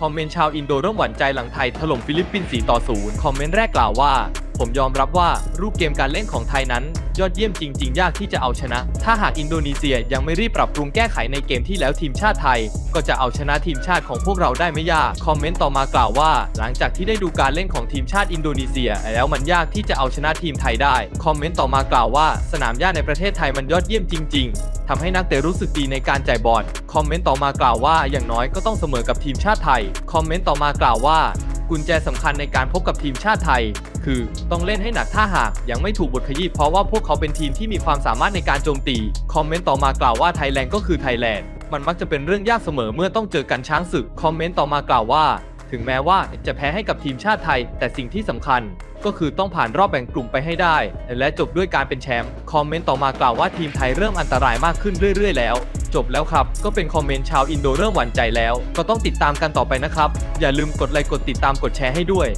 คอมเมนต์ชาวอินโดเริ่มหวั่นใจหลังไทยถล่มฟิลิปปินส์4ต่อ0คอมเมนต์แรกกล่าวว่า ผมยอมรับว่ารูปเกมการเล่นของไทยนั้น ยอดเยี่ยมจริง ๆ ยากที่จะเอาชนะ ถ้าหากอินโดนีเซียยังไม่รีบปรับปรุงแก้ไขในเกมที่แล้วทีมชาติไทย ก็จะเอาชนะทีมชาติของพวกเราได้ไม่ยากคอมเมนต์ต่อมากล่าวว่า หลังจากที่ได้ดูการเล่นของทีมชาติอินโดนีเซีย แล้วมันยากที่จะเอาชนะทีมไทยได้คอมเมนต์ต่อมากล่าวว่า สนามหญ้าในประเทศไทยมันยอดเยี่ยมจริง ๆ ทำให้นักเตะรู้สึกดีในการจ่ายบอล คอมเมนต์ต่อมากล่าวว่าอย่างน้อยก็ต้องเสมอกับทีมชาติไทย คอมเมนต์ต่อมากล่าวว่า กุญแจสำคัญในการพบกับทีมชาติไทย คือต้องเล่นให้หนักถ้าหากยังไม่ถูกบทขยี้เพราะว่าพวกเขาเป็นทีมที่มีความสามารถในการโจมตี คอมเมนต์ต่อมากล่าวว่าไทยแลนด์ก็คือไทยแลนด์ มันมักจะเป็นเรื่องยากเสมอเมื่อต้องเจอกันช้างศึก คอมเมนต์ต่อมากล่าวว่า ถึงแม้ว่าจะแพ้ให้กับทีมชาติไทย แต่สิ่งที่สำคัญ ก็คือต้องผ่านรอบแบ่งกลุ่มไปให้ได้ และจบด้วยการเป็นแชมป์คอมเมนต์ต่อมากล่าวว่าทีมไทยเริ่มอันตรายมากขึ้นเรื่อยๆ แล้ว จบแล้วครับ ก็เป็นคอมเมนต์ชาวอินโดเริ่มหวั่นใจแล้ว ก็ต้องติดตามกันต่อไปนะครับ อย่าลืมกดไลค์กดติดตามกดแชร์ให้ด้วย